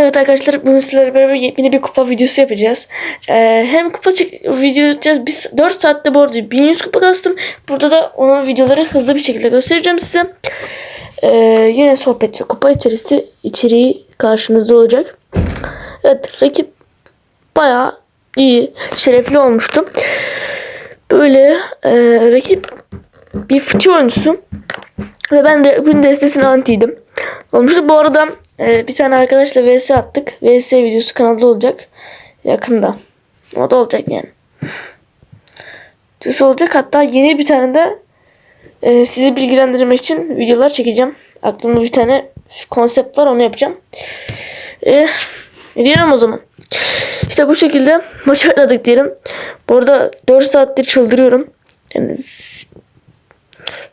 Evet arkadaşlar bugün sizlerle beraber yeni bir kupa videosu yapacağız. Ee, hem kupa çek- video yapacağız. Biz 4 saatte bu arada 1100 kupa kastım. Burada da onun videoları hızlı bir şekilde göstereceğim size. Ee, yine sohbet ve kupa içerisi içeriği karşınızda olacak. Evet rakip bayağı iyi, şerefli olmuştu. Böyle e, rakip bir fıçı oyuncusu. Ve ben de bunun destesine antiydim. Olmuştu. Bu arada e, bir tane arkadaşla vs attık. Vs videosu kanalda olacak. Yakında. O da olacak yani. Videosu olacak. Hatta yeni bir tane de e, sizi bilgilendirmek için videolar çekeceğim. Aklımda bir tane konsept var onu yapacağım. E, diyelim o zaman. İşte bu şekilde maç oynadık diyelim. Bu arada 4 saattir çıldırıyorum. Yani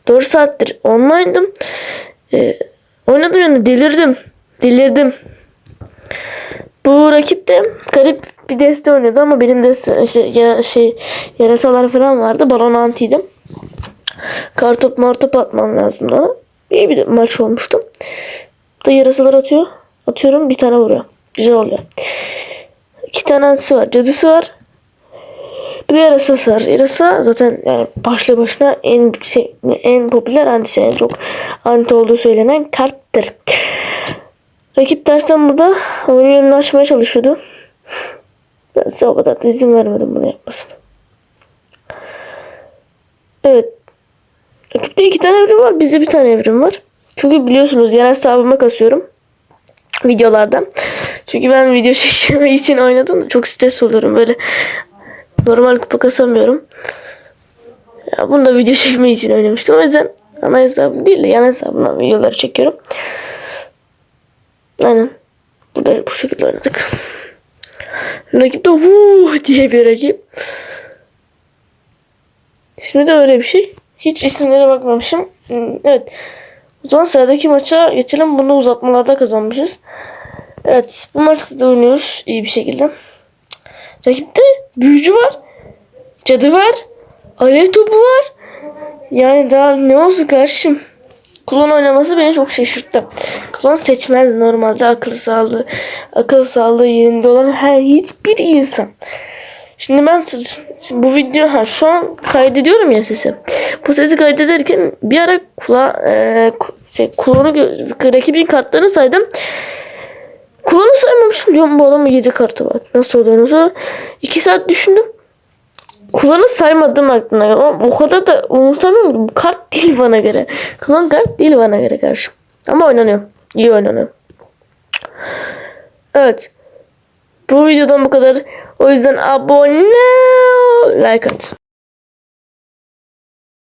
4 saattir online'dım. Ee, oynadım yani delirdim. Delirdim. Bu rakip de garip bir deste oynuyordu ama benim deste ya, şey yarasalar falan vardı. Balon antiydim. Kartop martop atmam lazım ona. İyi bir maç olmuştu. Bu da yarasalar atıyor. Atıyorum bir tane vuruyor. Güzel oluyor. İki tane antisi var. Cadısı var. Bir de yarasa var. Yarasa zaten yani başlı başına en şey, en popüler antisi en çok anti olduğu söylenen karttır. Rakip dersten burada oyunu yönünü açmaya çalışıyordu. Ben size o kadar da izin vermedim bunu yapmasına. Evet. Rakipte iki tane evrim var. Bizde bir tane evrim var. Çünkü biliyorsunuz yan hesabıma kasıyorum. Videolardan. Çünkü ben video çekmek için oynadım. Çok stres oluyorum böyle. Normal kupa kasamıyorum. Ya bunu da video çekmek için oynamıştım. O yüzden ana hesabım değil de yan hesabımdan videoları çekiyorum. Aynen. Burada bu şekilde oynadık. Rakip de Vuuu diye bir rakip. İsmi de öyle bir şey. Hiç isimlere bakmamışım. Hmm, Evet. O zaman sıradaki maça geçelim. Bunu uzatmalarda kazanmışız. Evet. Bu maçta da oynuyoruz iyi bir şekilde. Rakipte büyücü var. Cadı var. Alev topu var. Yani daha ne olsun kardeşim. Klon oynaması beni çok şaşırttı. Klon seçmez normalde akıl sağlığı akıl sağlığı yerinde olan her hiçbir insan. Şimdi ben şimdi bu video ha şu an kaydediyorum ya sesi. Bu sesi kaydederken bir ara kula e, şey, klonu rakibin kartlarını saydım. Diyorum bu adamın 7 kartı var. Nasıl oluyor nasıl? 2 saat düşündüm. Kulağını saymadım aklına. O kadar da umursamıyorum. Bu kart değil bana göre. Kulağın kart değil bana göre karşı. Ama oynanıyor. İyi oynanıyor. Evet. Bu videodan bu kadar. O yüzden abone like at.